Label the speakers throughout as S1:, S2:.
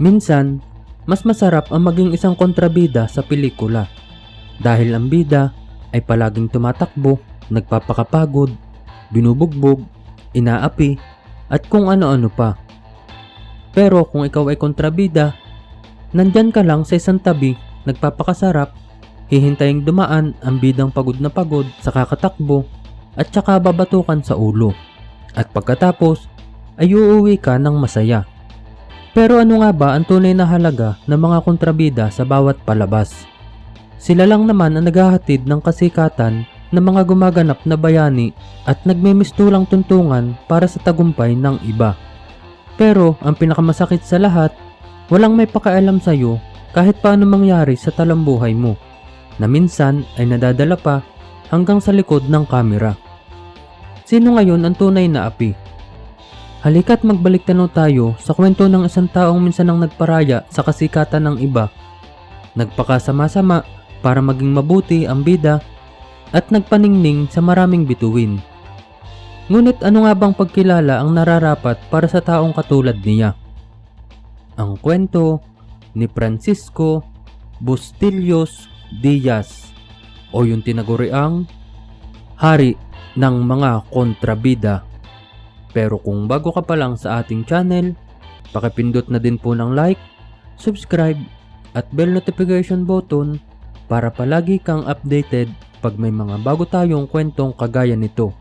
S1: Minsan, mas masarap ang maging isang kontrabida sa pelikula dahil ang bida ay palaging tumatakbo, nagpapakapagod, binubugbog, inaapi, at kung ano-ano pa. Pero kung ikaw ay kontrabida, nandyan ka lang sa isang tabi, nagpapakasarap, hihintaying dumaan ang bidang pagod na pagod sa kakatakbo at saka babatukan sa ulo. At pagkatapos, ay uuwi ka ng masaya. Pero ano nga ba ang tunay na halaga ng mga kontrabida sa bawat palabas? Sila lang naman ang naghahatid ng kasikatan ng mga gumaganap na bayani at nagmimistulang tuntungan para sa tagumpay ng iba. Pero ang pinakamasakit sa lahat, walang may pakialam sa'yo kahit paano mangyari sa talambuhay mo na minsan ay nadadala pa hanggang sa likod ng kamera. Sino ngayon ang tunay na api? Halika't magbalik tanaw tayo sa kwento ng isang taong minsan ang nagparaya sa kasikatan ng iba. Nagpakasama-sama para maging mabuti ang bida at nagpaningning sa maraming bituin. Ngunit ano nga bang pagkilala ang nararapat para sa taong katulad niya? Ang kwento ni Francisco Bustillos Diaz o yung tinaguriang Hari ng mga Kontrabida. Pero kung bago ka pa lang sa ating channel, pakipindot na din po ng like, subscribe, at bell notification button para palagi kang updated pag may mga bago tayong kwentong kagaya nito.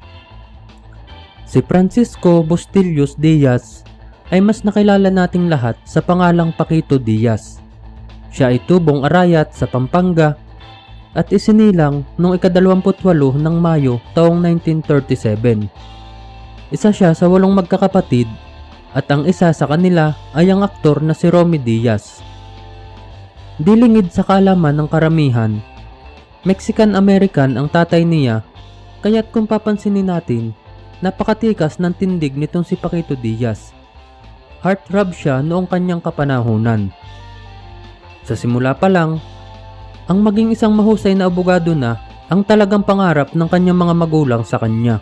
S1: Si Francisco Bustillos Diaz ay mas nakilala nating lahat sa pangalang Paquito Diaz. Siya ay tubong arayat sa Pampanga at isinilang noong ikadalawamputwalo ng Mayo taong 1937. Isa siya sa walong magkakapatid at ang isa sa kanila ay ang aktor na si Romy Diaz. Dilingid sa kaalaman ng karamihan, Mexican-American ang tatay niya kaya't kung papansinin natin, napakatikas ng tindig nitong si Paquito Diaz. Heartthrob siya noong kanyang kapanahunan. Sa simula pa lang, ang maging isang mahusay na abogado na ang talagang pangarap ng kanyang mga magulang sa kanya.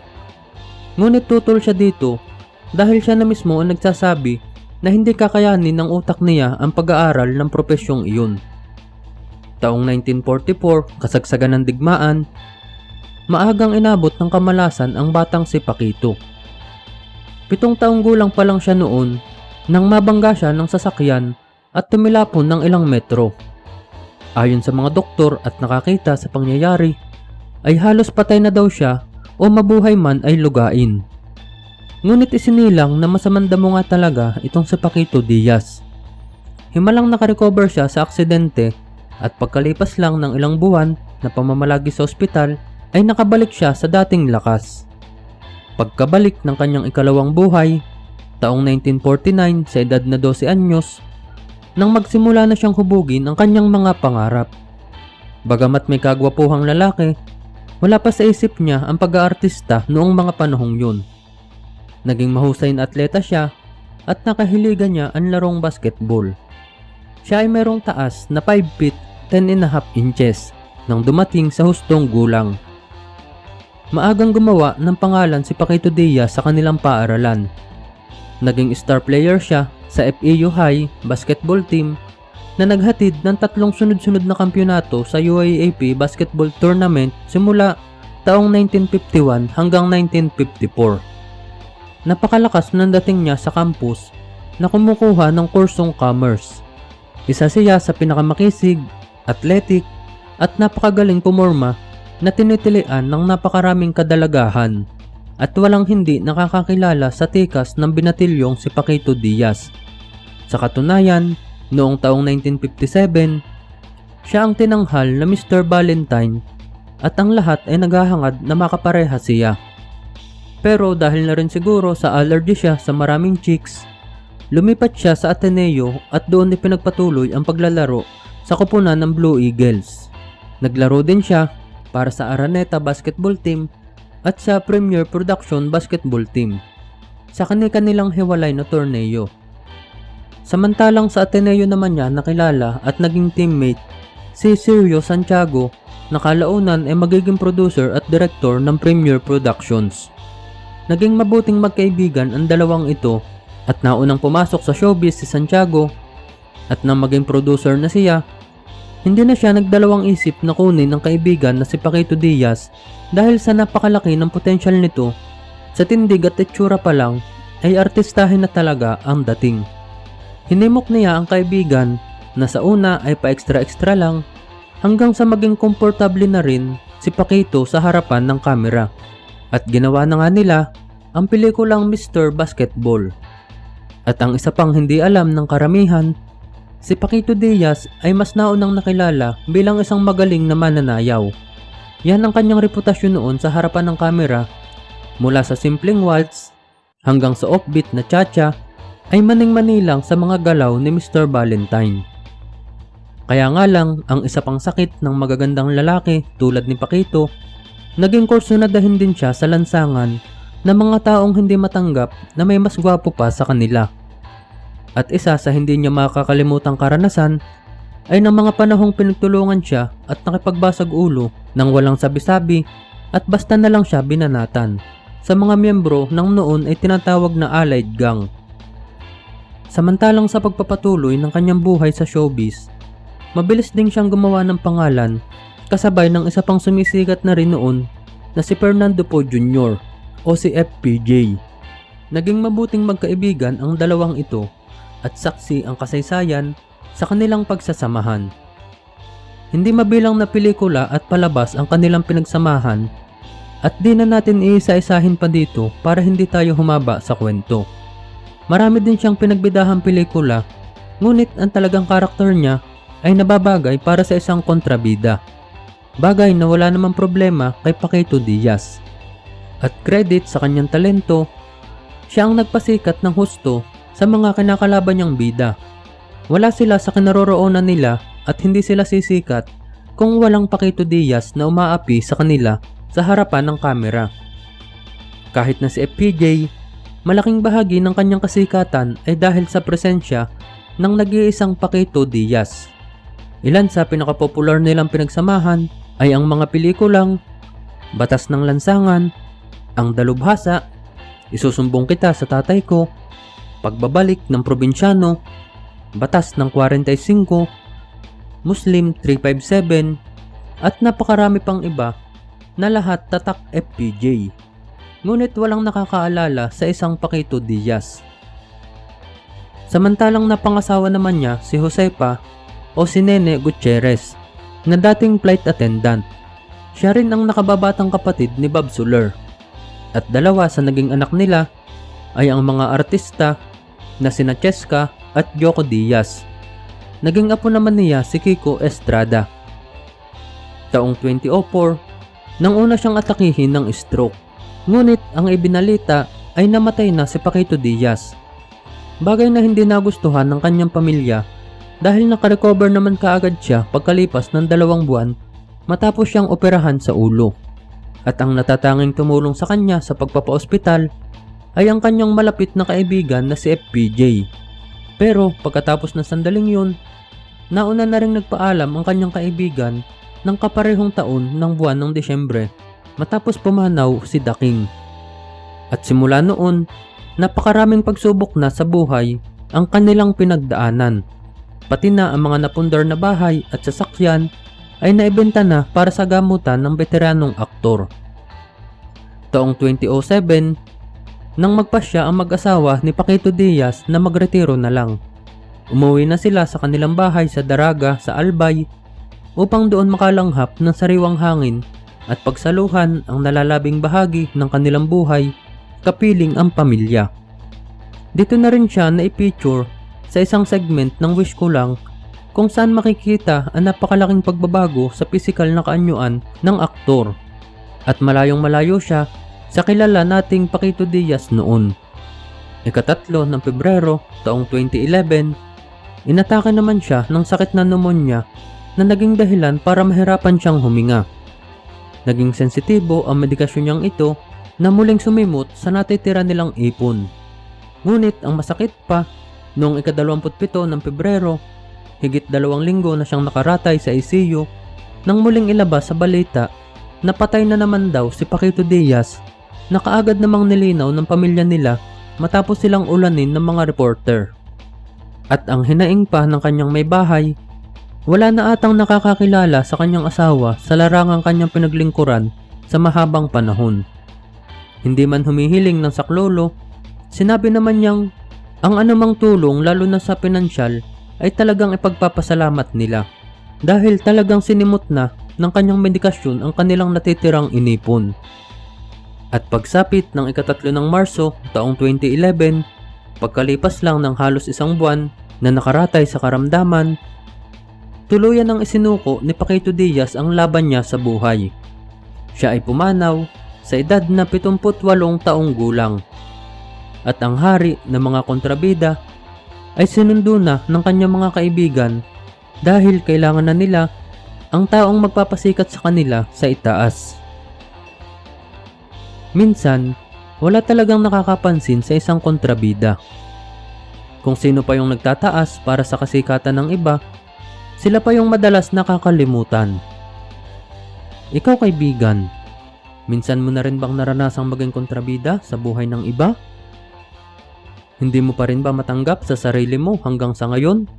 S1: Ngunit tutol siya dito dahil siya na mismo ang nagsasabi na hindi kakayanin ng utak niya ang pag-aaral ng profesyong iyon. Taong 1944, kasagsagan ng digmaan, maagang inabot ng kamalasan ang batang si Paquito. Pitong taong gulang pa lang siya noon nang mabangga siya ng sasakyan at tumilapon ng ilang metro. Ayon sa mga doktor at nakakita sa pangyayari, ay halos patay na daw siya o mabuhay man ay lugain. Ngunit isinilang na masamandamo nga talaga itong si Paquito Diaz. Himalang nakarecover siya sa aksidente at pagkalipas lang ng ilang buwan na pamamalagi sa ospital ay nakabalik siya sa dating lakas. Pagkabalik ng kanyang ikalawang buhay, taong 1949 sa edad na 12 anyos, nang magsimula na siyang hubugin ang kanyang mga pangarap. Bagamat may kagwapuhang lalaki, wala pa sa isip niya ang pag-aartista noong mga panahong yun. Naging mahusay na atleta siya at nakahiligan niya ang larong basketball. Siya ay merong taas na 5 feet 10 and a half inches nang dumating sa hustong gulang. Maagang gumawa ng pangalan si Paquito Diaz sa kanilang paaralan. Naging star player siya sa FAU High basketball team na naghatid ng tatlong sunod-sunod na kampyonato sa UAAP basketball tournament simula taong 1951 hanggang 1954. Napakalakas ng dating niya sa campus na kumukuha ng kursong commerce. Isa siya sa pinakamakisig, athletic, at napakagaling pumorma na tinitilian ng napakaraming kadalagahan at walang hindi nakakakilala sa tikas ng binatilyong si Paquito Diaz. Sa katunayan, noong taong 1957, siya ang tinanghal na Mr. Valentine at ang lahat ay naghahangad na makapareha siya. Pero dahil na rin siguro sa allergy siya sa maraming chicks, lumipat siya sa Ateneo at doon ipinagpatuloy ang paglalaro sa kupunan ng Blue Eagles. Naglaro din siya para sa Araneta Basketball Team at sa Premier Production Basketball Team sa kanilang hiwalay na torneo. Samantalang sa Ateneo naman niya nakilala at naging teammate si Sergio Santiago na kalaunan ay magiging producer at director ng Premier Productions. Naging mabuting magkaibigan ang dalawang ito at naunang pumasok sa showbiz si Santiago At nang maging producer na siya, hindi na siya nagdalawang isip na kunin ng kaibigan na si Paquito Diaz dahil sa napakalaki ng potensyal nito. Sa tindig at itsura pa lang ay artistahin na talaga ang dating. Hinimok niya ang kaibigan na sa una ay pa-extra-extra lang hanggang sa maging komportable na rin si Paquito sa harapan ng kamera. At ginawa na nga nila ang pelikulang Mr. Basketball. At ang isa pang hindi alam ng karamihan, si Paquito Diaz ay mas naunang nakilala bilang isang magaling na mananayaw. Yan ang kanyang reputasyon noon sa harapan ng kamera. Mula sa simpleng waltz hanggang sa offbeat na cha-cha ay maning-manilang sa mga galaw ni Mr. Valentine. Kaya nga lang, ang isa pang sakit ng magagandang lalaki tulad ni Paquito, naging kursunadahin din siya sa lansangan ng mga taong hindi matanggap na may mas gwapo pa sa kanila. At isa sa hindi niya makakalimutang karanasan ay ng mga panahong pinagtulungan siya at nakipagbasag ulo nang walang sabi-sabi at basta na lang siya binanatan sa mga miyembro ng noon ay tinatawag na Allied Gang. Samantalang sa pagpapatuloy ng kanyang buhay sa showbiz, mabilis ding siyang gumawa ng pangalan kasabay ng isa pang sumisikat na rin noon na si Fernando Po Jr. o si FPJ. Naging mabuting magkaibigan ang dalawang ito at saksi ang kasaysayan sa kanilang pagsasamahan. Hindi mabilang na pelikula at palabas ang kanilang pinagsamahan at di na natin iisa-isahin pa dito para hindi tayo humaba sa kwento. Marami din siyang pinagbidahang pelikula ngunit ang talagang karakter niya ay nababagay para sa isang kontrabida. Bagay na wala namang problema kay Paquito Diaz. At credit sa kanyang talento, siya ang nagpasikat ng husto sa mga kinakalaban niyang bida. Wala sila sa kinaroroonan nila at hindi sila sisikat kung walang Paquito Diaz na umaapi sa kanila sa harapan ng kamera. Kahit na si FPJ, malaking bahagi ng kanyang kasikatan ay dahil sa presensya ng nag-iisang Paquito Diaz. Ilan sa pinakapopular nilang pinagsamahan ay ang mga pelikulang Batas ng Lansangan, Ang Dalubhasa, Isusumbong Kita sa Tatay Ko, Pagbabalik ng Probinsyano, Batas ng 45, Muslim 357, at napakarami pang iba na lahat tatak FPJ. Ngunit walang nakakaalala sa isang Paquito Diaz. Samantalang napangasawa naman niya si Josepa o si Nene Gutierrez na dating flight attendant. Siya rin ang nakababatang kapatid ni Bob Suler. At dalawa sa naging anak nila ay ang mga artista na sina Cheska at Yoko Diaz. Naging apo naman niya si Kiko Estrada. Taong 2004, nang una siyang atakihin ng stroke. Ngunit ang ibinalita ay namatay na si Paquito Diaz. Bagay na hindi nagustuhan ng kanyang pamilya dahil nakarecover naman kaagad siya pagkalipas ng dalawang buwan matapos siyang operahan sa ulo. At ang natatanging tumulong sa kanya sa pagpapaospital ay ang kanyang malapit na kaibigan na si FPJ. Pero pagkatapos ng sandaling yun, nauna na rin nagpaalam ang kanyang kaibigan ng kaparehong taon ng buwan ng Desyembre matapos pumanaw si Daking. At simula noon, napakaraming pagsubok na sa buhay ang kanilang pinagdaanan pati na ang mga napundar na bahay at sasakyan ay naibenta na para sa gamutan ng veteranong aktor. Taong 2007, nang magpasya ang mag-asawa ni Paquito Diaz na magretiro na lang. Umuwi na sila sa kanilang bahay sa Daraga sa Albay upang doon makalanghap ng sariwang hangin at pagsaluhan ang nalalabing bahagi ng kanilang buhay kapiling ang pamilya. Dito na rin siya na i-feature sa isang segment ng Wish Ko Lang kung saan makikita ang napakalaking pagbabago sa pisikal na kaanyuan ng aktor. At malayong malayo siya sa kilala nating Paquito Diaz noon. Ikatatlo ng Pebrero taong 2011, inatake naman siya ng sakit na pneumonia na naging dahilan para mahirapan siyang huminga. Naging sensitibo ang medikasyon niyang ito na muling sumimot sa natitira nilang ipon. Ngunit ang masakit pa Noong ikadalawamputpito ng Pebrero, higit dalawang linggo na siyang nakaratay sa ICU nang muling ilabas sa balita na patay na naman daw si Paquito Diaz na kaagad namang nilinaw ng pamilya nila matapos silang ulanin ng mga reporter. At ang hinaing pa ng kanyang may bahay, wala na atang nakakakilala sa kanyang asawa sa larangang kanyang pinaglingkuran sa mahabang panahon. Hindi man humihiling ng saklolo, sinabi naman niyang ang anumang tulong lalo na sa pinansyal ay talagang ipagpapasalamat nila dahil talagang sinimot na ng kanyang medikasyon ang kanilang natitirang inipon. At pagsapit ng ikatatlo ng Marso taong 2011, pagkalipas lang ng halos isang buwan na nakaratay sa karamdaman, tuluyan ang isinuko ni Paquito Diaz ang laban niya sa buhay. Siya ay pumanaw sa edad na 78 taong gulang. At ang hari ng mga kontrabida ay sinundo na ng kanyang mga kaibigan dahil kailangan na nila ang taong magpapasikat sa kanila sa itaas. Minsan, wala talagang nakakapansin sa isang kontrabida. Kung sino pa yung nagtataas para sa kasikatan ng iba, sila pa yung madalas nakakalimutan. Ikaw kaibigan, minsan mo na rin bang naranasang maging kontrabida sa buhay ng iba? Hindi mo pa rin ba matanggap sa sarili mo hanggang sa ngayon?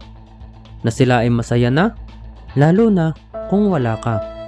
S1: Na sila ay masaya na? Lalo na kung wala ka.